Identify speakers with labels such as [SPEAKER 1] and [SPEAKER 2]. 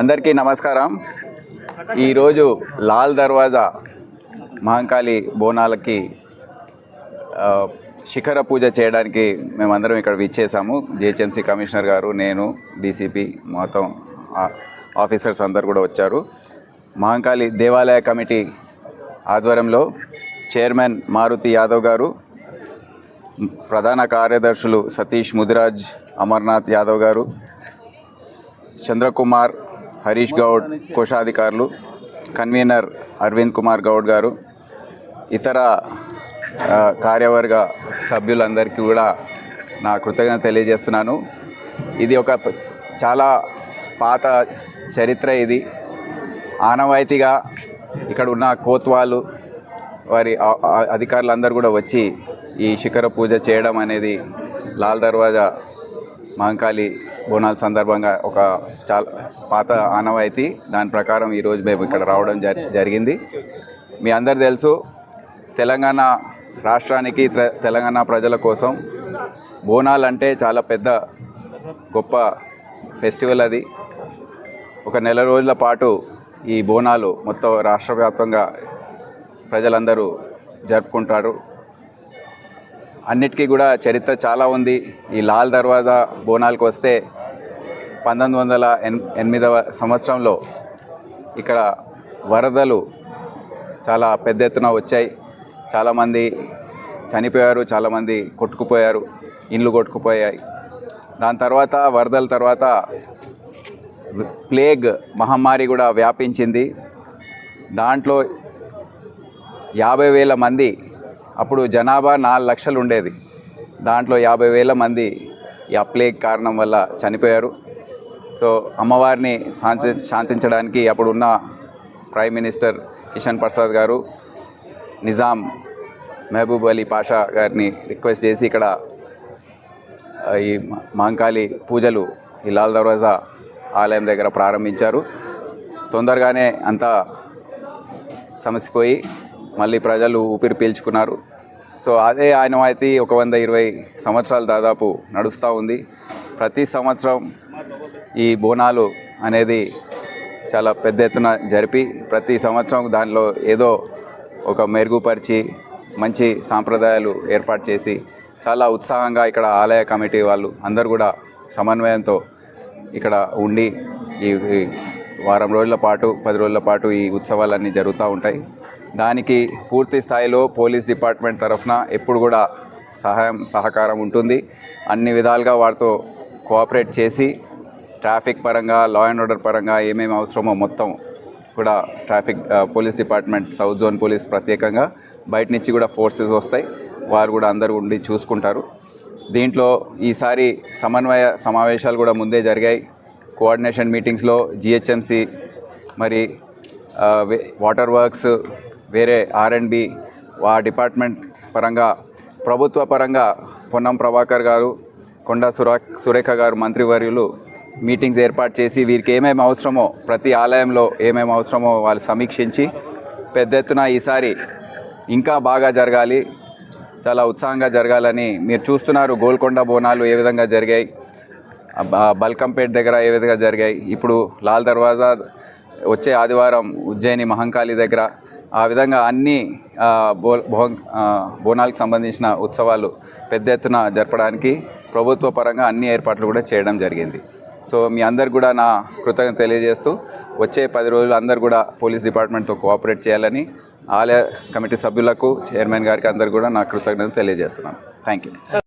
[SPEAKER 1] అందరికీ నమస్కారం. ఈరోజు లాల్ దర్వాజా మహంకాళి బోనాలకి శిఖర పూజ చేయడానికి మేమందరం ఇక్కడ విచ్చేసాము జిహెచ్ఎంసీ కమిషనర్ గారు నేను డీసీపీ మొత్తం ఆఫీసర్స్ అందరు కూడా వచ్చారు. మహంకాళి దేవాలయ కమిటీ ఆధ్వర్యంలో చైర్మన్ మారుతి యాదవ్ గారు ప్రధాన కార్యదర్శులు సతీష్ ముదిరాజ్ అమర్నాథ్ యాదవ్ గారు చంద్రకుమార్ హరీష్ గౌడ్ కోశాధికారులు కన్వీనర్ అరవింద్ కుమార్ గౌడ్ గారు ఇతర కార్యవర్గ సభ్యులందరికీ కూడా నా కృతజ్ఞత తెలియజేస్తున్నాను. ఇది ఒక చాలా పాత చరిత్ర ఇది. ఆనవాయితీగా ఇక్కడ ఉన్న కోత్వాలు వారి అధికారులందరూ కూడా వచ్చి ఈ శిఖర పూజ చేయడం అనేది లాల్ దర్వాజా మహంకాళి బోనాల సందర్భంగా ఒక చాలా పాత ఆనవాయితీ దాని ప్రకారం ఈరోజు మేము ఇక్కడ రావడం జరిగింది. మీ అందరు తెలుసు తెలంగాణ రాష్ట్రానికి తెలంగాణ ప్రజల కోసం బోనాలు అంటే చాలా పెద్ద గొప్ప ఫెస్టివల్ అది. ఒక నెల రోజుల పాటు ఈ బోనాలు మొత్తం రాష్ట్ర వ్యాప్తంగా ప్రజలందరూ జరుపుకుంటారు. అన్నిటికీ కూడా చరిత్ర చాలా ఉంది. ఈ లాల్ దర్వాజా బోనాలకు వస్తే పంతొమ్మిది వందల ఎన్ ఎనిమిదవ సంవత్సరంలో ఇక్కడ వరదలు చాలా పెద్ద ఎత్తున వచ్చాయి. చాలామంది చనిపోయారు చాలామంది కొట్టుకుపోయారు ఇండ్లు కొట్టుకుపోయాయి. దాని తర్వాత వరదల తర్వాత ప్లేగ్ మహమ్మారి కూడా వ్యాపించింది. దాంట్లో యాభై వేల మంది అప్పుడు జనాభా నాలుగు లక్షలు ఉండేది. దాంట్లో యాభై వేల మంది ఈ ప్లేగ్ కారణం వల్ల చనిపోయారు. సో అమ్మవారిని శాంతి శాంతించడానికి అప్పుడున్న ప్రైమ్ మినిస్టర్ కిషన్ ప్రసాద్ గారు నిజాం మహబూబ్ అలీ పాషా గారిని రిక్వెస్ట్ చేసి ఇక్కడ ఈ మాంకాళి మహంకాళి పూజలు ఈ లాల్ దర్వాజా ఆలయం దగ్గర ప్రారంభించారు. తొందరగానే అంతా సమసిపోయి మళ్ళీ ప్రజలు ఊపిరి పీల్చుకున్నారు. సో అదే ఆనవాయితీ ఒక వంద ఇరవై సంవత్సరాలు దాదాపు నడుస్తూ ఉంది. ప్రతి సంవత్సరం ఈ బోనాలు అనేది చాలా పెద్ద ఎత్తున జరిపి ప్రతి సంవత్సరం దానిలో ఏదో ఒక మెరుగుపరిచి మంచి సాంప్రదాయాలు ఏర్పాటు చేసి చాలా ఉత్సాహంగా ఇక్కడ ఆలయ కమిటీ వాళ్ళు అందరు కూడా సమన్వయంతో ఇక్కడ ఉండి ఈ వారం రోజుల పాటు పది రోజుల పాటు ఈ ఉత్సవాలన్నీ జరుగుతూ ఉంటాయి. దానికి పూర్తి స్థాయిలో పోలీస్ డిపార్ట్మెంట్ తరఫున ఎప్పుడు కూడా సహాయం సహకారం ఉంటుంది. అన్ని విధాలుగా వారితో కోఆపరేట్ చేసి ట్రాఫిక్ పరంగా లా అండ్ ఆర్డర్ పరంగా ఏమేమి అవసరమో మొత్తం కూడా traffic police department south zone police ప్రత్యేకంగా బయట నుంచి కూడా ఫోర్సెస్ వస్తాయి. వారు కూడా అందరూ ఉండి చూసుకుంటారు. దీంట్లో ఈసారి సమన్వయ సమావేశాలు కూడా ముందే జరిగాయి. కోఆర్డినేషన్ మీటింగ్స్లో జిహెచ్ఎంసి మరి వాటర్ వర్క్స్ వేరే ఆర్ అండ్ ఆ డిపార్ట్మెంట్ పరంగా ప్రభుత్వ పరంగా పొన్నం ప్రభాకర్ గారు కొండా సురా సురేఖ గారు మంత్రివర్యులు మీటింగ్స్ ఏర్పాటు చేసి వీరికి ఏమేమి అవసరమో ప్రతి ఆలయంలో ఏమేమి అవసరమో వాళ్ళు సమీక్షించి పెద్ద ఎత్తున ఈసారి ఇంకా బాగా జరగాలి చాలా ఉత్సాహంగా జరగాలని మీరు చూస్తున్నారు. గోల్కొండ బోనాలు ఏ విధంగా జరిగాయి? బల్కంపేట్ దగ్గర ఏ విధంగా జరిగాయి? ఇప్పుడు లాల్ దర్వాజా వచ్చే ఆదివారం ఉజ్జయిని మహంకాళి దగ్గర ఆ విధంగా అన్ని బో బోనాలకు సంబంధించిన ఉత్సవాలు పెద్ద ఎత్తున జరపడానికి ప్రభుత్వ పరంగా అన్ని ఏర్పాట్లు కూడా చేయడం జరిగింది. సో మీ అందరు కూడా నా కృతజ్ఞత తెలియజేస్తూ వచ్చే పది రోజులు అందరు కూడా పోలీస్ డిపార్ట్మెంట్తో కోఆపరేట్ చేయాలని ఆలయ కమిటీ సభ్యులకు చైర్మన్ గారికి అందరు కూడా నా కృతజ్ఞత తెలియజేస్తున్నాను. Thank you